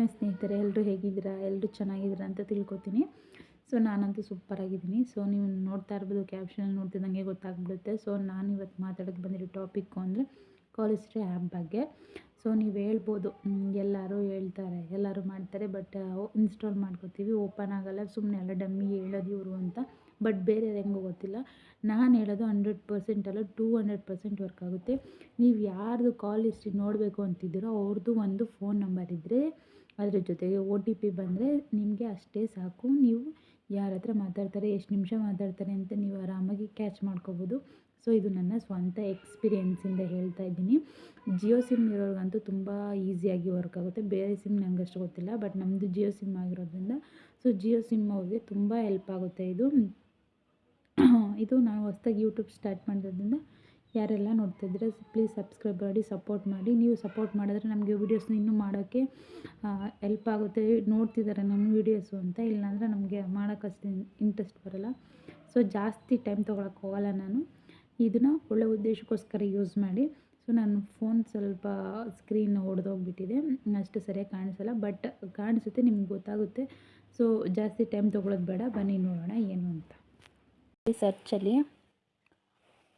ಏನೇ ಸ್ನೇಹಿತರೆ ಎಲ್ಲರೂ ಹೇಗಿದ್ದೀರಾ? ಎಲ್ಲರೂ ಚೆನ್ನಾಗಿದ್ದೀರಾ ಅಂತ ತಿಳ್ಕೊತೀನಿ. ಸೊ, ನಾನಂತೂ ಸೂಪರಾಗಿದ್ದೀನಿ ಸೊ, ನೀವು ನೋಡ್ತಾ ಇರ್ಬೋದು ಕ್ಯಾಪ್ಷನ್ ನೋಡ್ತಿದ್ದಂಗೆ ಗೊತ್ತಾಗ್ಬಿಡುತ್ತೆ. ಸೊ ನಾನು ಇವತ್ತು ಮಾತಾಡೋಕ್ಕೆ ಬಂದಿರೋ ಟಾಪಿಕ್ಕು ಅಂದರೆ ಕಾಲಿಸ್ಟ್ರಿ ಆ್ಯಪ್ ಬಗ್ಗೆ. ಸೊ, ನೀವು ಹೇಳ್ಬೋದು ಎಲ್ಲರೂ ಹೇಳ್ತಾರೆ, ಎಲ್ಲರೂ ಮಾಡ್ತಾರೆ ಬಟ್ ಇನ್ಸ್ಟಾಲ್ ಮಾಡ್ಕೋತೀವಿ. ಓಪನ್ ಆಗೋಲ್ಲ ಸುಮ್ಮನೆ ಎಲ್ಲ ಡಮ್ಮಿ ಹೇಳೋದು ಇವರು ಅಂತ. ಬಟ್ ಬೇರೆ ಹೆಂಗೂ ಗೊತ್ತಿಲ್ಲ. ನಾನು ಹೇಳೋದು ಹಂಡ್ರೆಡ್ ಪರ್ಸೆಂಟ್ ಅಲ್ಲ ಟೂ ಹಂಡ್ರೆಡ್ ಪರ್ಸೆಂಟ್ ವರ್ಕ್ ಆಗುತ್ತೆ. ನೀವು ಯಾರ್ದು ಕಾಲ್ ಹಿಸ್ಟ್ರಿ ನೋಡಬೇಕು ಅಂತಿದ್ದೀರೋ ಅವ್ರದ್ದು ಒಂದು ಫೋನ್ ನಂಬರ್ ಇದ್ದರೆ ಅದ್ರ ಜೊತೆಗೆ ಒ ಟಿ ಪಿ ಬಂದರೆ ನಿಮಗೆ ಅಷ್ಟೇ ಸಾಕು. ನೀವು ಯಾರ ಹತ್ರ ಮಾತಾಡ್ತಾರೆ, ಎಷ್ಟು ನಿಮಿಷ ಮಾತಾಡ್ತಾರೆ ಅಂತ ನೀವು ಆರಾಮಾಗಿ ಕ್ಯಾಚ್ ಮಾಡ್ಕೋಬೋದು. ಸೊ ಇದು ನನ್ನ ಸ್ವಂತ ಎಕ್ಸ್ಪೀರಿಯೆನ್ಸಿಂದ ಹೇಳ್ತಾ ಇದ್ದೀನಿ. ಜಿಯೋ ಸಿಮ್ ಇರೋರಿಗಂತೂ ತುಂಬ ಈಸಿಯಾಗಿ ವರ್ಕ್ ಆಗುತ್ತೆ. ಬೇರೆ ಸಿಮ್ ನನಗೆ ಅಷ್ಟು ಗೊತ್ತಿಲ್ಲ ಬಟ್ ನಮ್ಮದು ಜಿಯೋ ಸಿಮ್ ಆಗಿರೋದ್ರಿಂದ. ಸೊ ಜಿಯೋ ಸಿಮ್ ಅವ್ರಿಗೆ ತುಂಬ ಹೆಲ್ಪ್ ಆಗುತ್ತೆ ಇದು. ಇದು ನಾನು ಹೊಸ್ದಾಗಿ ಯೂಟ್ಯೂಬ್ ಸ್ಟಾರ್ಟ್ ಮಾಡಿರೋದ್ರಿಂದ ಯಾರೆಲ್ಲ ನೋಡ್ತಿದ್ರೆ ಪ್ಲೀಸ್ ಸಬ್ಸ್ಕ್ರೈಬ್ ಮಾಡಿ ಸಪೋರ್ಟ್ ಮಾಡಿ. ನೀವು ಸಪೋರ್ಟ್ ಮಾಡಿದ್ರೆ ನಮಗೆ ವೀಡಿಯೋಸ್ನ ಇನ್ನೂ ಮಾಡೋಕ್ಕೆ ಹೆಲ್ಪ್ ಆಗುತ್ತೆ. ನೋಡ್ತಿದ್ದಾರೆ ನಮ್ಮ ವೀಡಿಯೋಸು ಅಂತ. ಇಲ್ಲಾಂದರೆ ನಮಗೆ ಮಾಡೋಕ್ಕಷ್ಟು ಇಂಟ್ರೆಸ್ಟ್ ಬರೋಲ್ಲ. ಸೊ ಜಾಸ್ತಿ ಟೈಮ್ ತೊಗೊಳಕ್ಕೆ ಹೋಗಲ್ಲ ನಾನು. ಇದನ್ನು ಒಳ್ಳೆ ಉದ್ದೇಶಕ್ಕೋಸ್ಕರ ಯೂಸ್ ಮಾಡಿ. ಸೊ ನನ್ನ ಫೋನ್ ಸ್ವಲ್ಪ ಸ್ಕ್ರೀನ್ ಒಡೆದೋಗ್ಬಿಟ್ಟಿದೆ ಅಷ್ಟು ಸರಿಯಾಗಿ ಕಾಣಿಸಲ್ಲ. ಬಟ್ ಕಾಣಿಸುತ್ತೆ, ನಿಮ್ಗೆ ಗೊತ್ತಾಗುತ್ತೆ. ಸೊ ಜಾಸ್ತಿ ಟೈಮ್ ತೊಗೊಳೋದು ಬೇಡ. ಬನ್ನಿ ನೋಡೋಣ ಏನು ಅಂತ. ಸರ್ಚಲ್ಲಿ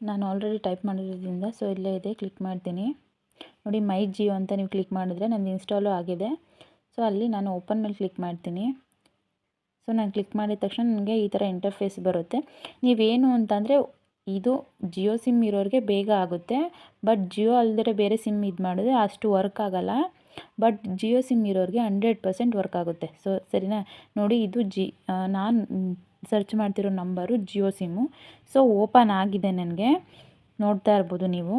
ನಾನು ಆಲ್ರೆಡಿ ಟೈಪ್ ಮಾಡಿರೋದ್ರಿಂದ ಸೊ ಇಲ್ಲೇ ಇದೆ ಕ್ಲಿಕ್ ಮಾಡ್ತೀನಿ. ನೋಡಿ ಮೈ ಜಿಯೋ ಅಂತ ನೀವು ಕ್ಲಿಕ್ ಮಾಡಿದ್ರೆ ನಂದು ಇನ್ಸ್ಟಾಲು ಆಗಿದೆ. ಸೊ ಅಲ್ಲಿ ನಾನು ಓಪನ್ ಮೇಲೆ ಕ್ಲಿಕ್ ಮಾಡ್ತೀನಿ. ಸೊ ನಾನು ಕ್ಲಿಕ್ ಮಾಡಿದ ತಕ್ಷಣ ನನಗೆ ಈ ಥರ ಇಂಟರ್ಫೇಸ್ ಬರುತ್ತೆ. ನೀವೇನು ಅಂತಂದರೆ, ಇದು ಜಿಯೋ ಸಿಮ್ ಇರೋರಿಗೆ ಬೇಗ ಆಗುತ್ತೆ ಬಟ್ ಜಿಯೋ ಅಲ್ಲದೆ ಬೇರೆ ಸಿಮ್ ಇದು ಮಾಡಿದ್ರೆ ಅಷ್ಟು ವರ್ಕ್ ಆಗೋಲ್ಲ. ಬಟ್ ಜಿಯೋ ಸಿಮ್ ಇರೋರಿಗೆ ಹಂಡ್ರೆಡ್ ಪರ್ಸೆಂಟ್ ವರ್ಕ್ ಆಗುತ್ತೆ. ಸೊ ಸರಿನಾ? ನೋಡಿ, ಇದು ಜಿ ನಾನು ಸರ್ಚ್ ಮಾಡ್ತಿರೋ number Jio SIM so open ಆಗಿದೆ ನನಗೆ. ನೋಡ್ತಾ ಇರ್ಬೋದು ನೀವು.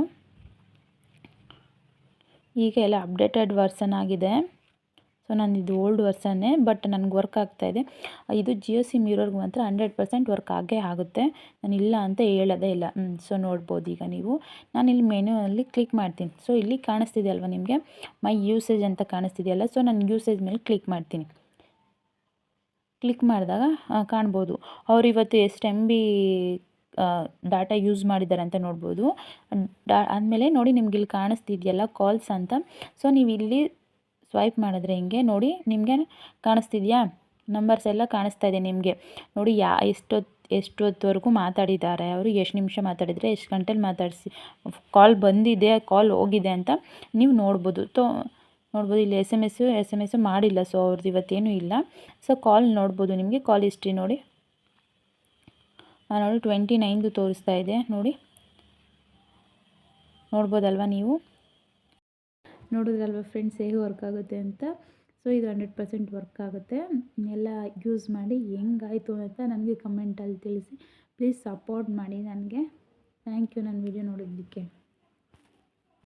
ಈಗ ಎಲ್ಲ ಅಪ್ಡೇಟೆಡ್ ವರ್ಸನ್ ಆಗಿದೆ. ಸೊ ನಾನು ಇದು ಓಲ್ಡ್ ವರ್ಸನ್ನೇ ಬಟ್ ನನಗೆ ವರ್ಕ್ ಆಗ್ತಾ ಇದೆ. ಇದು ಜಿಯೋ ಸಿಮ್ ಇರೋರ್ಗೆ ಮಾತ್ರ ಹಂಡ್ರೆಡ್ ಪರ್ಸೆಂಟ್ ವರ್ಕ್ ಆಗೇ ಆಗುತ್ತೆ. ನಾನು ಇಲ್ಲ ಅಂತ ಹೇಳೋದೇ ಇಲ್ಲ. ಸೊ ನೋಡ್ಬೋದು ಈಗ ನೀವು. ನಾನು ಇಲ್ಲಿ ಮೆನ್ಯೂನಲ್ಲಿ ಕ್ಲಿಕ್ ಮಾಡ್ತೀನಿ. ಸೊ ಇಲ್ಲಿ ಕಾಣಿಸ್ತಿದೆಯಲ್ವ ನಿಮಗೆ? ಮೈ ಯೂಸೇಜ್ ಅಂತ ಕಾಣಿಸ್ತಿದೆಯಲ್ಲ ಸೊ ನಾನು ಯೂಸೇಜ್ ಮೇಲೆ ಕ್ಲಿಕ್ ಮಾಡ್ತೀನಿ. ಕ್ಲಿಕ್ ಮಾಡಿದಾಗ ಕಾಣ್ಬೋದು. ಅವ್ರು ಇವತ್ತು ಎಷ್ಟು ಎಂ ಬಿ ಡಾಟಾ ಯೂಸ್ ಮಾಡಿದ್ದಾರೆ ಅಂತ ನೋಡ್ಬೋದು. ಡಾ ಆದಮೇಲೆ ನೋಡಿ ನಿಮ್ಗೆ ಇಲ್ಲಿ ಕಾಣಿಸ್ತಿದೆಯಲ್ಲ ಕಾಲ್ಸ್ ಅಂತ. ಸೊ ನೀವು ಇಲ್ಲಿ ಸ್ವೈಪ್ ಮಾಡಿದ್ರೆ ಹಿಂಗೆ ನೋಡಿ ನಿಮಗೆ ಕಾಣಿಸ್ತಿದೆಯಾ? ನಂಬರ್ಸ್ ಎಲ್ಲ ಕಾಣಿಸ್ತಾ ಇದೆ ನಿಮಗೆ. ನೋಡಿ ಯಾ ಎಷ್ಟೊತ್ತು ಎಷ್ಟೊತ್ತವರೆಗೂ ಮಾತಾಡಿದ್ದಾರೆ ಅವರು, ಎಷ್ಟು ನಿಮಿಷ ಮಾತಾಡಿದರೆ, ಎಷ್ಟು ಗಂಟೆಲಿ ಮಾತಾಡಿಸಿ ಕಾಲ್ ಬಂದಿದೆ ಕಾಲ್ ಹೋಗಿದೆ ಅಂತ ನೀವು ನೋಡ್ಬೋದು. ತೋ, ನೋಡ್ಬೋದು, ಇಲ್ಲಿ S M S S M S ಮಾಡಿಲ್ಲ ಸೊ ಅವ್ರದ್ದು ಇವತ್ತೇನೂ ಇಲ್ಲ. ಸೊ ಕಾಲ್ ನೋಡ್ಬೋದು ನಿಮಗೆ ಕಾಲ್ ಹಿಸ್ಟ್ರಿ ನೋಡಿ. ನೋಡಿ ಟ್ವೆಂಟಿ ನೈನ್ದು ತೋರಿಸ್ತಾ ಇದೆ, ನೋಡಿ. ನೋಡ್ಬೋದಲ್ವ ನೀವು? ನೋಡಿದ್ರಲ್ವ ಫ್ರೆಂಡ್ಸ್ ಹೇಗೆ ವರ್ಕ್ ಆಗುತ್ತೆ ಅಂತ? ಸೊ ಇದು ಹಂಡ್ರೆಡ್ ಪರ್ಸೆಂಟ್ ವರ್ಕ್ ಆಗುತ್ತೆ. ಎಲ್ಲ ಯೂಸ್ ಮಾಡಿ ಹೆಂಗಾಯಿತು ಅಂತ ನನಗೆ ಕಮೆಂಟಲ್ಲಿ ತಿಳಿಸಿ. ಪ್ಲೀಸ್ ಸಪೋರ್ಟ್ ಮಾಡಿ ನನಗೆ. ಥ್ಯಾಂಕ್ ಯು ನನ್ನ ವಿಡಿಯೋ ನೋಡೋದಕ್ಕೆ